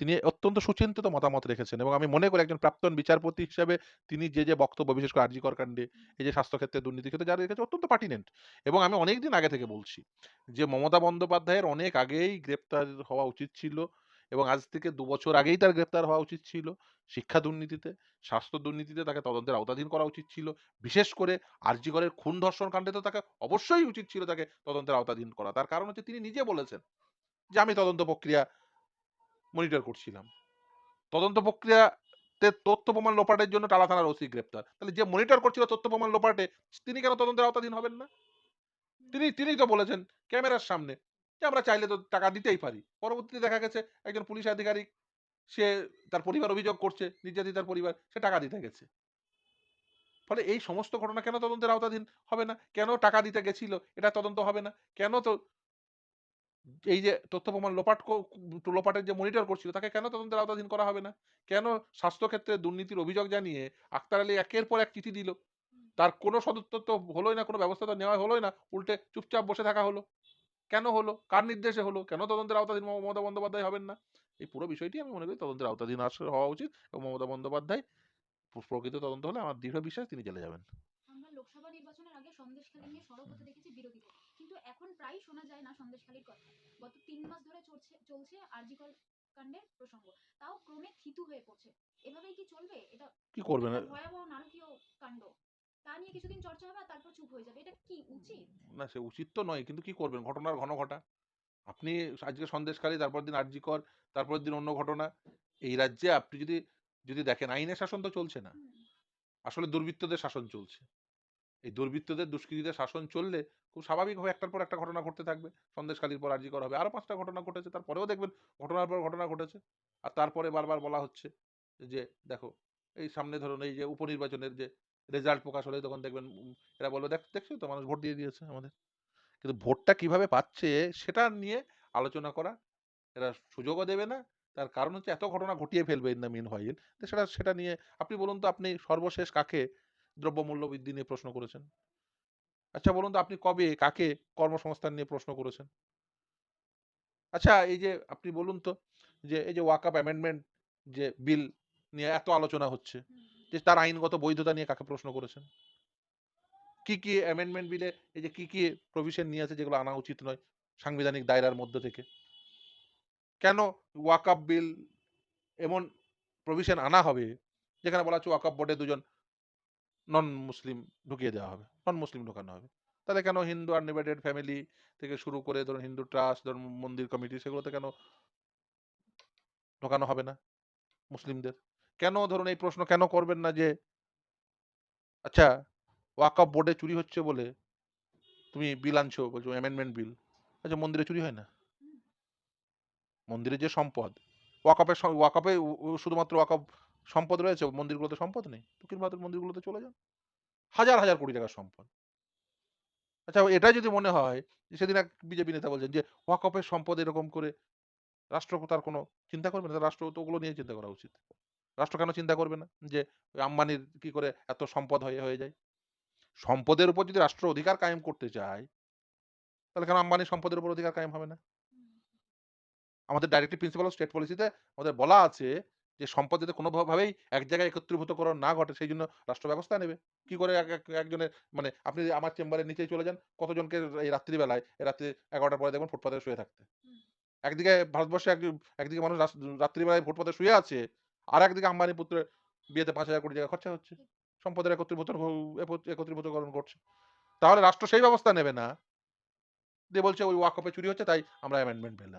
তিনি অত্যন্ত সুচিন্তিত মতামত রেখেছেন এবং আমি মনে করি একজন প্রাক্তন বিচারপতি হিসাবে তিনি যে, যে বক্তব্য বিশেষ করে আরজিকর কাণ্ডে, এই যে স্বাস্থ্যক্ষেত্রে দুর্নীতি ক্ষেত্রে যা রেখেছে অত্যন্ত পার্টিনেন্ট এবং আমি অনেকদিন আগে থেকে বলছি যে, মমতা বন্দ্যোপাধ্যায়ের অনেক আগেই গ্রেপ্তার হওয়া উচিত ছিল এবং আজ থেকে দু বছর আগেই তার গ্রেপ্তার হওয়া উচিত ছিল। শিক্ষা দুর্নীতিতে, স্বাস্থ্য দুর্নীতিতে তাকে তদন্তের আওতাধীন করা উচিত ছিল। বিশেষ করে আরজিকরের খুন ধর্ষণ কাণ্ডে তো তাকে অবশ্যই উচিত ছিল তাকে তদন্তের আওতাধীন করা। তার কারণ হচ্ছে তিনি নিজে বলেছেন যে, "আমি তদন্ত প্রক্রিয়া মনিটর করছিলাম।" তদন্ত প্রক্রিয়াতে তথ্য প্রমাণ লোপাটের জন্য টালা থানার ওসি গ্রেপ্তার। তাহলে যে মনিটর করছিল তথ্য প্রমাণ লোপাটে তিনি কেন তদন্তের আওতাধীন হবেন না? তিনি তিনিই তো বলেছেন ক্যামেরার সামনে যে, "আমরা চাইলে তো টাকা দিতেই পারি।" পরবর্তীতে দেখা গেছে একজন পুলিশ আধিকারিক সে তার পরিবার অভিযোগ করছে, নির্যাতিতার পরিবার, সে টাকা দিতে গেছে। ফলে এই সমস্ত ঘটনা কেন তদন্তের আওতাধীন হবে না? কেন টাকা দিতে গেছিল এটা তদন্ত হবে না? কেন তো এই যে তথ্য প্রমাণ লোপাট লোপাটের যে মনিটর করছিল তাকে কেন তদন্তের আওতাধীন করা হবে না? কেন স্বাস্থ্যক্ষেত্রে দুর্নীতির অভিযোগ জানিয়ে আক্তার আলী একের পর এক চিঠি দিল। তার কোনো সদুত্তর তো হলোই না, কোনো ব্যবস্থা তো নেওয়া হলোই না। উল্টে চুপচাপ বসে থাকা হলো। কেন হলো? কার নির্দেশে হলো? কেন তদন্তের আওতাধীন মমতা বন্দ্যোপাধ্যায় হবেন না? এই পুরো বিষয়টি আমি মনে করি তদন্তের আওতাধীন আস হওয়া উচিত এবং মমতা বন্দ্যোপাধ্যায় প্রকৃত তদন্ত হলে আমার দৃঢ় বিশ্বাস তিনি জেলে যাবেন। আমরা লোকসভা নির্বাচনের আগে নিয়ে সরব হতে দেখেছি বিরোধীদের। কিন্তু এখন প্রায়ই শোনা যায় না সন্দেশখালীর কথা। গত ৩ মাস ধরে চলছে চলছে আরজিকর কাণ্ডের প্রসঙ্গ। তাও ক্রমে থিতু হয়ে পড়ছে। এভাবেই কি চলবে? এটা কি? একটা ভয়াবহ নারকীয় কাণ্ড। তা নিয়ে কিছুদিন চর্চা হবে আর তারপর চুপ হয়ে যাবে। এটা কি উচিত? না সে উচিত তো নয়। কিন্তু কি করবেন? ঘটনার ঘন ঘটা। আপনি আজকে সন্দেশখালী, তারপর দিন আরজিকর, তারপর দিন অন্য ঘটনা। এই রাজ্যে আপনি যদি, যদি দেখেন আইনের শাসন তো চলছে না। আসলে দুর্বৃত্তদের শাসন চলছে। এই দুর্বৃত্তদের, দুষ্কৃতীদের শাসন চললে খুব স্বাভাবিকভাবে একটার পর একটা ঘটনা ঘটতে থাকবে। সন্দেশখালীর পর আর্জি করা হবে। আরও পাঁচটা ঘটনা ঘটেছে। তারপরেও দেখবেন ঘটনার পর ঘটনা ঘটেছে। আর তারপরে বারবার বলা হচ্ছে যে, "দেখো এই সামনে ধরুন এই যে উপনির্বাচনের যে রেজাল্ট প্রকাশ হলে তখন দেখবেন এরা বলবে, "দেখ দেখছ তো মানুষ ভোট দিয়ে দিয়েছে আমাদের।" কিন্তু ভোটটা কীভাবে পাচ্ছে সেটা নিয়ে আলোচনা করা এরা সুযোগও দেবে না। তার কারণ হচ্ছে এত ঘটনা ঘটিয়ে ফেলবে ইন দ্য মিন হোয়াইল সেটা সেটা নিয়ে আপনি বলুন তো আপনি সর্বশেষ কাকে দ্রব্যমূল্য বৃদ্ধি নিয়ে প্রশ্ন করেছেন? আচ্ছা বলুন তো আপনি কবে কাকে কর্মসংস্থান নিয়ে প্রশ্ন করেছেন? আচ্ছা এই যে আপনি বলুন তো যে এই যে ওয়াকআপ অ্যামেন্ডমেন্ট যে বিল নিয়ে এত আলোচনা হচ্ছে, যে তার আইনগত বৈধতা নিয়ে কাকে প্রশ্ন করেছেন? কি, কি অ্যামেন্ডমেন্ট বিলে এই যে কি, কি প্রভিশন নিয়ে আছে যেগুলো আনা উচিত নয় সাংবিধানিক দায়রার মধ্য থেকে? কেন ওয়াকআপ বিল এমন প্রভিশন আনা হবে যেখানে বলা হচ্ছে ওয়াকআপ বোর্ডে দুজন নন মুসলিম ঢুকিয়ে দেওয়া হবে। নন মুসলিম ঢোকানো হবে। তাহলে কেন হিন্দু আনডিভাইডেড ফ্যামিলি থেকে শুরু করে ধরুন হিন্দু ট্রাস্ট, ধরুন মন্দির কমিটি সেগুলোতে কেন ঢোকানো হবে না মুসলিমদের? কেন ধরুন এই প্রশ্ন কেন করবেন না যে আচ্ছা ওয়াকআপ বোর্ডে চুরি হচ্ছে বলে তুমি বিল আনছো বলছো অ্যামেন্ডমেন্ট বিল। আচ্ছা মন্দিরে চুরি হয় না? হুম। মন্দিরের যে সম্পদ উ উ শুধুমাত্র ওয়াকআপ সম্পদ রয়েছে, মন্দিরগুলোতে সম্পদ নেই। দক্ষিণ ভারতের মন্দিরগুলোতে চলে যান। হাজার, হাজার কোটি টাকার সম্পদ। আচ্ছা এটা যদি মনে হয় যে সেদিন এক বিজেপি নেতা বলছেন যে ওয়াকআপের সম্পদ এরকম করে রাষ্ট্র তার কোনো চিন্তা করবে না? রাষ্ট্র তো ওগুলো নিয়ে চিন্তা করা উচিত। রাষ্ট্র কেন চিন্তা করবে না? যে আম্বানির কি করে এত সম্পদ হয়ে, হয়ে যায়? সম্পদের উপর যদি রাষ্ট্র অধিকার কায়েম করতে চায়, তাহলে কেন আম্বানির সম্পদের উপর অধিকার কায়েম হবে না? আমাদের ডাইরেক্টিভ প্রিন্সিপাল অফ স্টেট পলিসিতে আমাদের বলা আছে যে সম্পদ যাতে কোনোভাবেই এক জায়গায় একত্রীভূতকরণ না ঘটে সেই জন্য রাষ্ট্র ব্যবস্থা নেবে। কি করে এক এক একজনের মানে আপনি আমার চেম্বারের নিচেই চলে যান, কতজনকে এই রাত্রি বেলায় এই রাত্রি ১১ টার পরে দেখবেন ফুটপাতে শুয়ে থাকতে। একদিকে ভারতবর্ষে এক একদিকে মানুষ রাস রাত্রি ফুটপাতে শুয়ে আছে, আর একদিকে আম্বানি পুত্রের বিয়েতে ৫,০০০ কোটি টাকা খরচা হচ্ছে। সম্পদের একত্রীভূত একত একত্রীভূতকরণ ঘটছে। তাহলে রাষ্ট্র সেই ব্যবস্থা নেবে না। দিয়ে বলছে ওই ওয়াকফে চুরি হচ্ছে তাই আমরা অ্যামেন্ডমেন্ট আনছি।